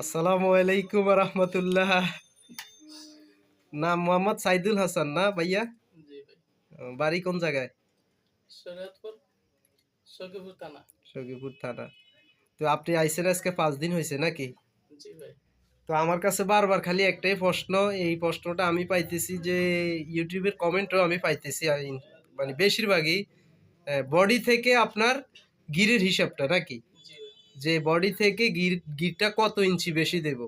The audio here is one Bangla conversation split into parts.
আসসালামু আলাইকুম রহমতুল্লাহ। নাম মোহাম্মদ সাইদুল হাসান না ভাইয়া? বাড়ি কোন জায়গায়? শরীয়তপুর থানা। তো আপনি আইসেন আজকে পাঁচ দিন হয়েছে নাকি? তো আমার কাছে বারবার খালি একটাই প্রশ্ন এই প্রশ্নটা আমি পাইতেছি যে ইউটিউবের কমেন্টও আমি পাইতেছি মানে বেশিরভাগই বডি থেকে আপনার গিরের হিসাবটা নাকি? যে বডি থেকে গির, গিরটা কত ইঞ্চি বেশি দেব?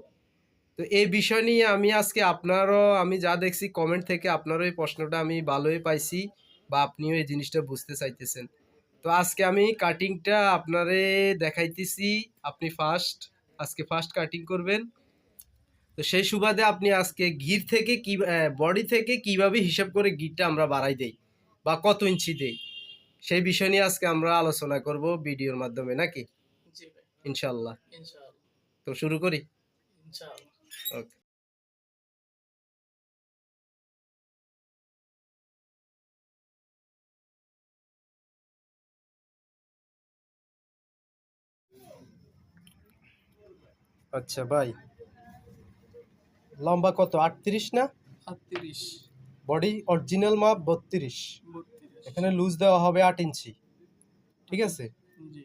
তো এই বিষয় নিয়ে আমি আজকে আপনারও, আমি যা দেখছি কমেন্ট থেকে আপনারও এই প্রশ্নটা আমি ভালোই পাইছি বা আপনিও এই জিনিসটা বুঝতে চাইতেছেন। তো আজকে আমি কাটিংটা আপনারে দেখাইতেছি, আপনি ফার্স্ট আজকে ফার্স্ট কাটিং করবেন। তো সেই সুবাদে আপনি আজকে গির থেকে কি বডি থেকে কীভাবে হিসাব করে গিরটা আমরা বাড়াই দেই বা কত ইঞ্চি দেই, সেই বিষয় নিয়ে আজকে আমরা আলোচনা করব ভিডিওর মাধ্যমে, নাকি? ইনশাল্লাহ তো শুরু করি? ওকে। আচ্ছা ভাই লম্বা কত? আটত্রিশ না? আটত্রিশ। বডি অরিজিনাল মাপ বত্রিশ। এখানে লুজ দেওয়া হবে আট ইঞ্চি। ঠিক আছে? জি।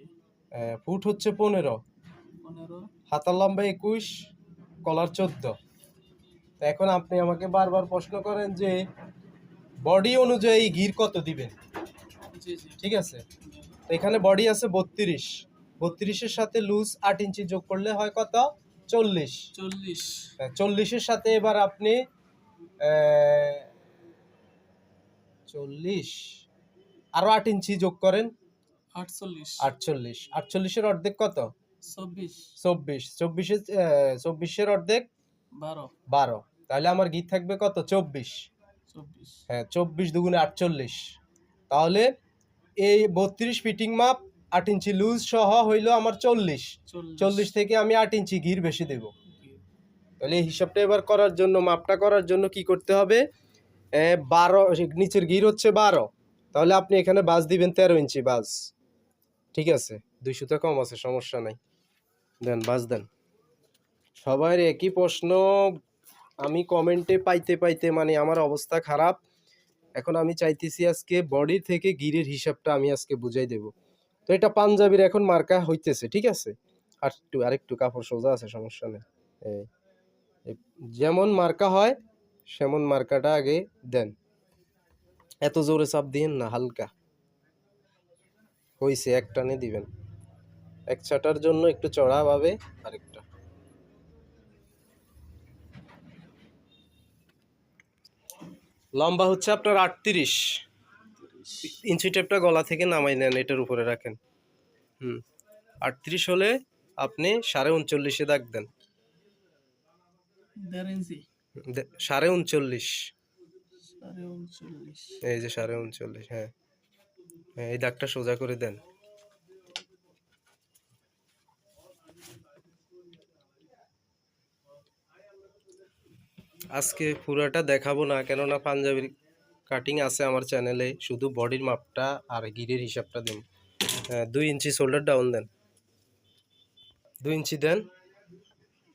ফুট হচ্ছে পনেরো। হাতার লম্বা একুশ কলার চোদ্দ। তো এখন আপনি আমাকে বারবার প্রশ্ন করেন যে বডি অনুযায়ী গির কত দিবেন? ঠিক আছে? তো এখানে বডি আছে বত্রিশ। বত্রিশের সাথে লুজ আট ইঞ্চি যোগ করলে হয় কত? চল্লিশ। চল্লিশ। চল্লিশের সাথে এবার আপনি চল্লিশ। আরও আট ইঞ্চি যোগ করেন। আটচল্লিশ। আটচল্লিশ। আটচল্লিশের অর্ধেক কত? চব্বিশ। চব্বিশ। চব্বিশের চব্বিশের অর্ধেক বারো। বারো। তাহলে আমার গীত থাকবে কত? চব্বিশ। চব্বিশ। হ্যাঁ চব্বিশ দুগুণে আটচল্লিশ। তাহলে এই বত্রিশ ফিটিং মাপ আট ইঞ্চি লুজ সহ হইল আমার চল্লিশ। চল্লিশ। থেকে আমি আট ইঞ্চি গির বেশি দেব। তাহলে এই হিসাবটা এবার করার জন্য মাপটা করার জন্য কি করতে হবে? বারো নিচের গির হচ্ছে বারো। তাহলে আপনি এখানে বাস দিবেন তেরো ইঞ্চি বাস। ঠিক আছে দুইশোটা কম আছে, সমস্যা নাই। দেন, বাস দেন। সবার একই প্রশ্ন, আমি কমেন্টে পাইতে পাইতে মানে আমার অবস্থা খারাপ। এখন আমি চাইতেছি আজকে বডি থেকে গিরের হিসাবটা আমি আজকে বুঝাই দেব। তো এটা পাঞ্জাবির এখন মার্কা হইতেছে, ঠিক আছে? আর একটু, আরেকটু কাপড় সোজা আছে, সমস্যা নেই। যেমন মার্কা হয়, সেমন মার্কাটা আগে দেন। এত জোরে চাপ দিয়েন না, হালকা। হইছে এক টানে দিবেন। এক ছাটার জন্য একটু চড়া পাবে আরেকটা। লম্বা হচ্ছে আপনার আটত্রিশ। ইঞ্চি টেপটা গলা থেকে নামাই নেন এটার উপরে রাখেন। হুম আটত্রিশ হলে আপনি সাড়ে উনচল্লিশে দাগ দেন। সাড়ে উনচল্লিশ। এই যে সাড়ে উনচল্লিশ হ্যাঁ, এই দাগটা সোজা করে দেন। আজকে পুরাটা দেখাবো না কেননা পাঞ্জাবির কাটিং আছে আমার চ্যানেলে শুধু বডির মাপটা আর গিরের হিসাবটা দিন। হ্যাঁ, দুই ইঞ্চি শোল্ডার ডাউন দেন। দুই ইঞ্চি দেন।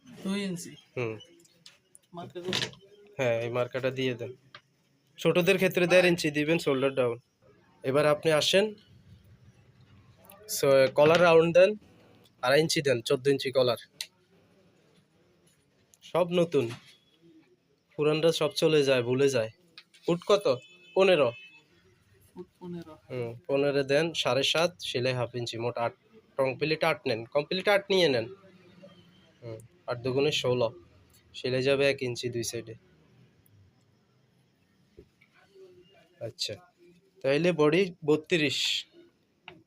দুই ইঞ্চি? হুম। হ্যাঁ এই মার্কাটা দিয়ে দেন। ছোটদের ক্ষেত্রে দেড় ইঞ্চি দিবেন শোল্ডার ডাউন এবার আপনি আসেন। কলার রাউন্ড দেন আড়াই ইঞ্চি দেন চোদ্দ ইঞ্চি কলার। সব নতুন। পুরানটা সব চলে যায় ভুলে যায়। ফুট কত? পনেরো। পনেরো। হুম পনেরো দেন সাড়ে সাত সেলাই হাফ ইঞ্চি মোট আট। কমপ্লিট আট নেন কমপ্লিট আট নিয়ে নেন। হুম আট দুগুণে ষোলো। সেলাই যাবে এক ইঞ্চি দুই সাইডে আচ্ছা। তাইলে বডি বত্রিশ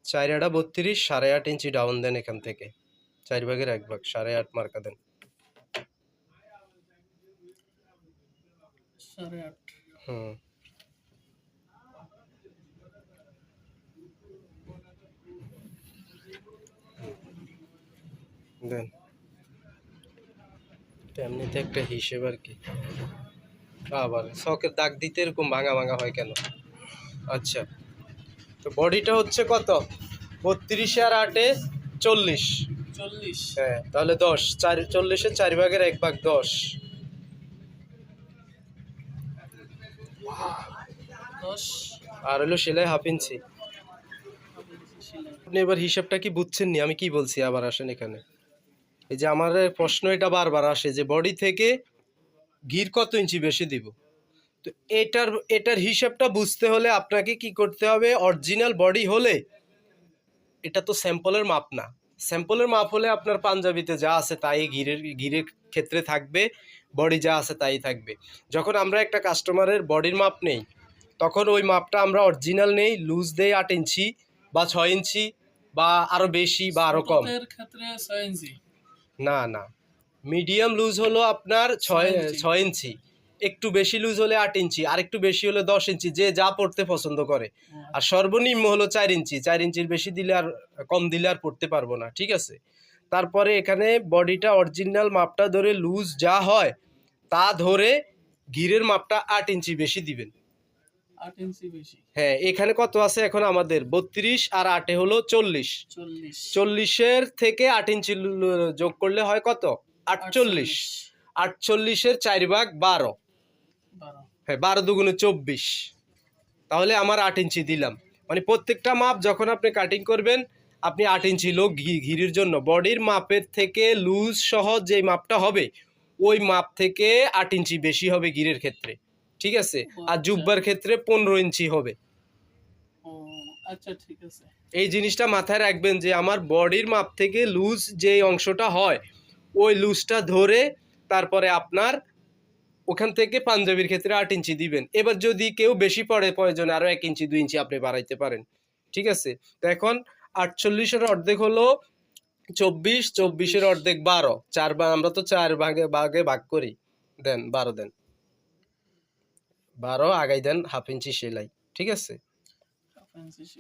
চার আটা বত্রিশ সাড়ে আট ইঞ্চি ডাউন দেন এখান থেকে। চার ভাগের এক ভাগ সাড়ে আট মার্কা দেন। হুম। দেন। এমনিতে একটা হিসেব আর কি। আবার শখের দাগ দিতে এরকম ভাঙা ভাঙা হয় কেন? আচ্ছা। তো বডিটা হচ্ছে কত? বত্রিশে আর আটে চল্লিশ। চল্লিশ। হ্যাঁ তাহলে দশ। চার চল্লিশের চার ভাগের এক ভাগ দশ। আর হলো সেলাই হাফ ইঞ্চি। আপনি এবার হিসাবটা কি বুঝছেন নি? আমি কি বলছি? আবার আসেন এখানে। এই যে আমার প্রশ্ন এটা বারবার আসে যে বডি থেকে গির কত ইঞ্চি বেশি দিব? তো এটার এটার হিসাবটা বুঝতে হলে আপনাকে কি করতে হবে? অরিজিনাল বডি হলে এটা তো স্যাম্পলের মাপ না। স্যাম্পলের মাপ হলে আপনার পাঞ্জাবিতে যা আছে তাই গিরের গিরের ক্ষেত্রে থাকবে বডি যা আছে তাই থাকবে। যখন আমরা একটা কাস্টমারের বডির মাপ নেই তখন ওই মাপটা আমরা অরিজিনাল নেই লুজ দেই আট ইঞ্চি বা ছয় ইঞ্চি বা আরও বেশি বা আরও কম। না না। মিডিয়াম লুজ হলো আপনার ছয় ছয় ইঞ্চি। একটু বেশি লুজ হলে আট ইঞ্চি আর একটু বেশি হলে দশ ইঞ্চি যে যা পড়তে পছন্দ করে। আর সর্বনিম্ন হলো চার ইঞ্চি চার ইঞ্চির বেশি দিলে আর কম দিলে আর পড়তে পারব না ঠিক আছে? তারপরে এখানে বডিটা অরিজিনাল মাপটা ধরে লুজ যা হয় তা ধরে ঘিরের মাপটা আট ইঞ্চি বেশি দিবেন। হ্যাঁ এখানে কত আছে এখন আমাদের? বত্রিশ আর আটে হলো চল্লিশ। চল্লিশ। চল্লিশের থেকে আট ইঞ্চি যোগ করলে হয় কত? আটচল্লিশ। আটচল্লিশের চার ভাগ বারো বারো। হ্যাঁ বারো দুগুণে চব্বিশ। তাহলে আমার আট ইঞ্চি দিলাম। মানে প্রত্যেকটা মাপ যখন আপনি কাটিং করবেন আপনি আট ইঞ্চি লোক ঘি ঘিরির জন্য। বডির মাপের থেকে লুজ সহ যে মাপটা হবে ওই মাপ থেকে আট ইঞ্চি বেশি হবে গিরের ক্ষেত্রে। ঠিক আছে? আর জুব্বার ক্ষেত্রে পনেরো ইঞ্চি হবে। আচ্ছা ঠিক আছে। এই জিনিসটা মাথায় রাখবেন যে আমার বডির মাপ থেকে লুজ যে অংশটা হয় ওই লুজটা ধরে তারপরে আপনার ওখান থেকে পাঞ্জাবির ক্ষেত্রে আট ইঞ্চি দিবেন। এবার যদি কেউ বেশি পড়ে প্রয়োজনে আরও এক ইঞ্চি দুই ইঞ্চি আপনি বাড়াইতে পারেন। ঠিক আছে? তো এখন আটচল্লিশের অর্ধেক হলো চব্বিশ চব্বিশের অর্ধেক বারো। চার ভাগ আমরা তো চার ভাগে ভাগে ভাগ করি। দেন বারো দেন। বারো আগাই দেন হাফ ইঞ্চি সেলাই। ঠিক আছে?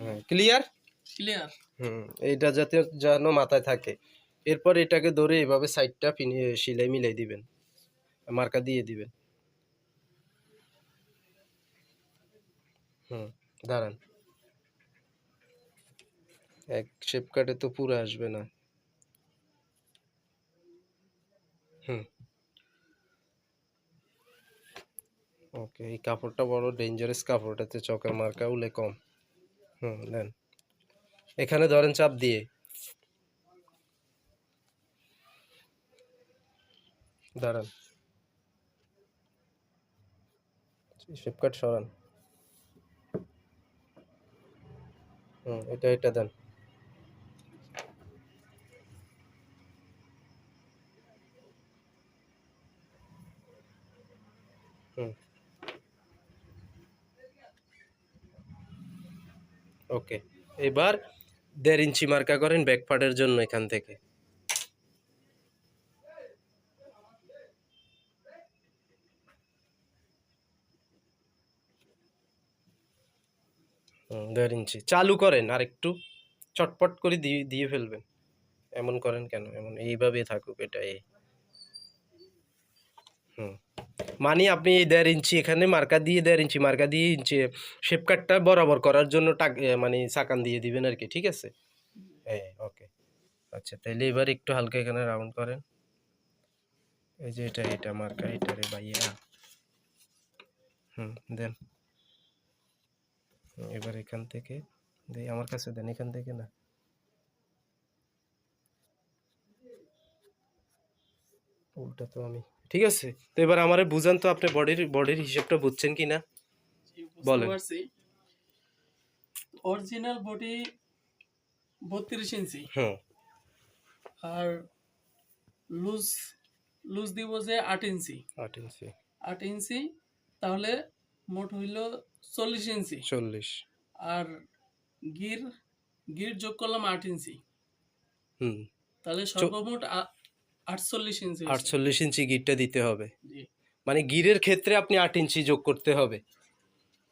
হ্যাঁ ক্লিয়ার? ক্লিয়ার। হুম এইটা যাতে যেন মাথায় থাকে। এরপর এটাকে ধরে এভাবে সাইডটা সিলাই মিলাই দিবেন। মার্কা দিয়ে দিবেন। হুম, দাঁড়ান। এক শেপ কাটে তো পুরো আসবে না। হুম। ওকে, এই কাপড়টা বড় ডেঞ্জারাস কাপড়টাতে চকের মার্কা উলে কম। হুম দেন এখানে ধরেন চাপ দিয়ে। দাঁড়ান। শিপকাট সরান। হুম, এটা এটা দেন। হুম। ওকে এবার দেড় ইঞ্চি মার্কা করেন ব্যাক জন্য এখান থেকে। দেড় ইঞ্চি। চালু করেন আর একটু চটপট করে দিয়ে দিয়ে ফেলবেন। এমন করেন কেন? এমন এইভাবে থাকুক এটা এই হুম। মানে আপনি এই দেড় ইঞ্চি এখানে মার্কা দিয়ে দেড় ইঞ্চি মার্কা দিয়ে ইঞ্চি শেপ কাটটা বরাবর করার জন্য টাক মানে সাকান দিয়ে দিবেন আর কি ঠিক আছে? হ্যাঁ ওকে। আচ্ছা তাহলে এবার একটু হালকা এখানে রাউন্ড করেন। এই যে এটা এটা মার্কা এটা রে ভাইয়া হুম দেন। এবার এখান থেকে দেই আমার কাছে দেন এখান থেকে না। উল্টা তো আমি ঠিক আছে? তো এবার আমারে বুঝান তো আপনি বডির বডির হিসাবটা বুঝছেন কি না? বলেন। অরিজিনাল বডি বত্রিশ ইঞ্চি। হুম আর লুজ লুজ দিব যে আট ইঞ্চি। আট ইঞ্চি। আট ইঞ্চি তাহলে মোট হইল চল্লিশ ইঞ্চি। চল্লিশ। আর গির গির যোগ করলাম আট ইঞ্চি। হুম। তাহলে সর্বমোট আটচল্লিশ ইঞ্চি আটচল্লিশ ইঞ্চি গিরটা দিতে হবে। মানে গিরের ক্ষেত্রে আপনি আট ইঞ্চি যোগ করতে হবে।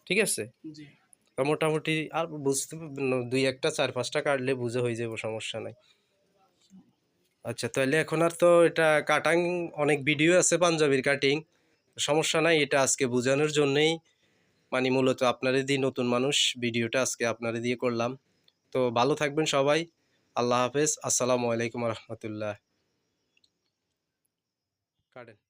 ঠিক আছে? মোটামুটি আর বুঝতে দুই একটা চার পাঁচটা কাটলে বুঝে হয়ে যাব সমস্যা নাই। আচ্ছা তাহলে এখন আর তো এটা কাটাং অনেক ভিডিও আছে পাঞ্জাবির কাটিং সমস্যা নাই, এটা আজকে বোঝানোর জন্যেই। মানে মূলত আপনারা দিয়ে নতুন মানুষ, ভিডিওটা আজকে আপনারা দিয়ে করলাম। তো ভালো থাকবেন সবাই, আল্লাহ হাফেজ, আসসালামু আলাইকুম রহমতুল্লাহ। কাটেন।